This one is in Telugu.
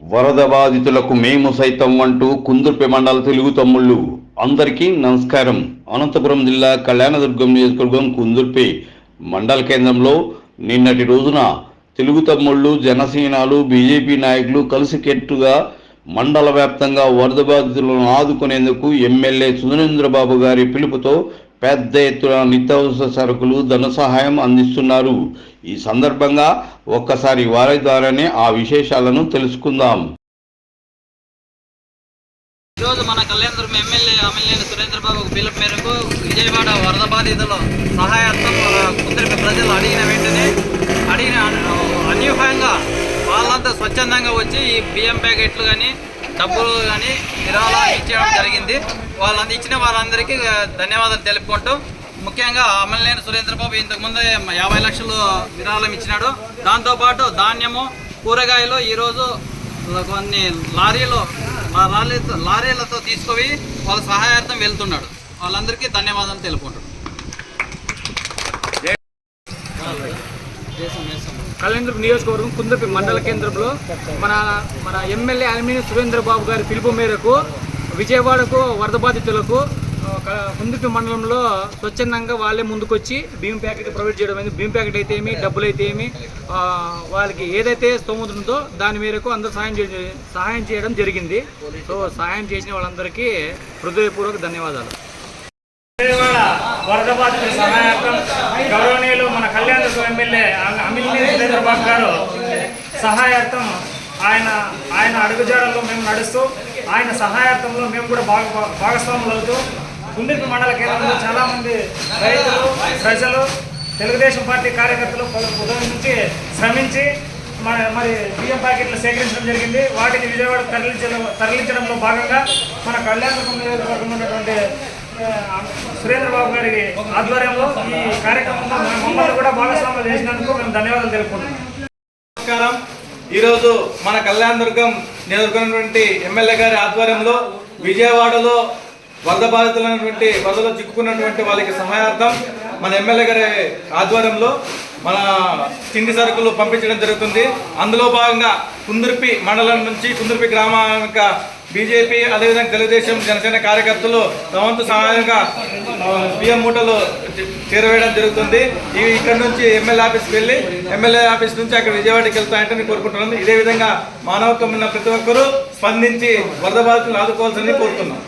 వరద బాధితులకు మేము సైతం అంటూ కుందుర్పి మండల తెలుగు తమ్ముళ్ళు. అందరికీ నమస్కారం. అనంతపురం జిల్లా కళ్యాణదుర్గం నియోజకవర్గం కుందుర్పి మండల కేంద్రంలో నిన్నటి రోజున తెలుగు తమ్ముళ్ళు జనసేనాలు బీజేపీ నాయకులు కలిసికెట్టుగా మండల వ్యాప్తంగా వరద బాధితులను ఆదుకునేందుకు ఎమ్మెల్యే సురేంద్రబాబు గారి పిలుపుతో పెద్ద ఎత్తున నిత్యావసర సరుకులు ధన సహాయం అందిస్తున్నారు. ఈ సందర్భంగా ఒక్కసారి వారి ద్వారానే ఆ విశేషాలను తెలుసుకుందాం. ఈరోజు మన కళ్యాణదుర్గం ఎమ్మెల్యే ఎమ్మెల్యే సురేంద్రబాబు పిలుపు మేరకు విజయవాడ వరద బాధితులు సహాయార్థం మన ప్రజలు అడిగిన వెంటనే అడిగిన అన్యూహంగా వాళ్ళంతా స్వచ్ఛందంగా వచ్చి ఈ బియ్యం ప్యాకెట్లు కానీ డబ్బులు కానీ విరాళాలు ఇచ్చేయడం జరిగింది. వాళ్ళంతా ఇచ్చిన వాళ్ళందరికీ ధన్యవాదాలు తెలుపుకుంటూ ముఖ్యంగా అమలనేని సురేంద్రబాబు ఇంతకుముందే యాభై లక్షలు విరాళం ఇచ్చినాడు. దాంతోపాటు ధాన్యము కూరగాయలు ఈరోజు కొన్ని లారీలు లారీలతో తీసుకుపోయి వాళ్ళ సహాయార్థం వెళ్తున్నాడు. వాళ్ళందరికీ ధన్యవాదాలు తెలుపుకుంటాడు కళ్యాణదుర్గ నియోజకవర్గం కుందపి మండల కేంద్రంలో మన మన ఎమ్మెల్యే అలిమిని సురేంద్ర బాబు గారి పిలుపు మేరకు విజయవాడకు వరద బాధితులకు ఆ, కుందుపి మండలంలో స్వచ్ఛందంగా వాళ్ళే ముందుకొచ్చి బియ్యం ప్యాకెట్ ప్రొవైడ్ చేయడం అయింది. బియ్యం ప్యాకెట్ అయితే ఏమి డబ్బులు అయితే ఏమి వాళ్ళకి ఏదైతే స్తోమత ఉందో దాని మేరకు అందరూ సహాయం సహాయం చేయడం జరిగింది. సో సహాయం చేసిన వాళ్ళందరికీ హృదయపూర్వక ధన్యవాదాలు. వరద బాధితుల సహాయార్థం గౌరవనీయులు మన కళ్యాణదుర్గం ఎమ్మెల్యే అమిలినేని సురేంద్రబాబు గారు సహాయార్థం ఆయన ఆయన అడుగుజాడల్లో మేము నడుస్తూ ఆయన సహాయార్థంలో మేము కూడా భాగ భాగస్వాములు అవుతూ గుండెపి మండల కేంద్రంలో చాలామంది రైతులు ప్రజలు తెలుగుదేశం పార్టీ కార్యకర్తలు ఉదయం నుంచి శ్రమించి మన మరి బియ్యం ప్యాకెట్లు సేకరించడం జరిగింది. వాటిని విజయవాడ తరలించడం తరలించడంలో భాగంగా మన కళ్యాణ నియోజకవర్గం ఉన్నటువంటి సురేంద్ర బాబు గారి ఆధ్వర్యంలో ఈ కార్యక్రమంలో మన మమ్మల్ని కూడా భాగస్వామ్యం చేసినందుకు మేము ధన్యవాదాలు తెలుపుకుంటున్నాం. నమస్కారం. ఈరోజు మన కళ్యాణదుర్గం నియోజకవర్గం ఎమ్మెల్యే గారి ఆధ్వర్యంలో విజయవాడలో వరద బాధితులైనటువంటి వరదలో చిక్కుకున్నటువంటి వాళ్ళకి సహాయార్థం మన ఎమ్మెల్యే గారి ఆధ్వర్యంలో మన తిండి సరుకులు పంపించడం జరుగుతుంది. అందులో భాగంగా కుందుర్పి మండలం నుంచి కుందుర్పి గ్రామ బీజేపీ అదేవిధంగా తెలుగుదేశం జనసేన కార్యకర్తలు తమంతు సహాయంగా బియ్యం మూటలు చేరవేయడం జరుగుతుంది. ఇవి ఇక్కడ నుంచి ఎమ్మెల్యే ఆఫీస్కి వెళ్ళి ఎమ్మెల్యే ఆఫీస్ నుంచి అక్కడ విజయవాడకి వెళ్తాయంటే నేను కోరుకుంటున్నాను. ఇదే విధంగా మానవత్వం ఉన్న ప్రతి ఒక్కరూ స్పందించి వరద బాధితులను ఆదుకోవాల్సింది కోరుతున్నాం.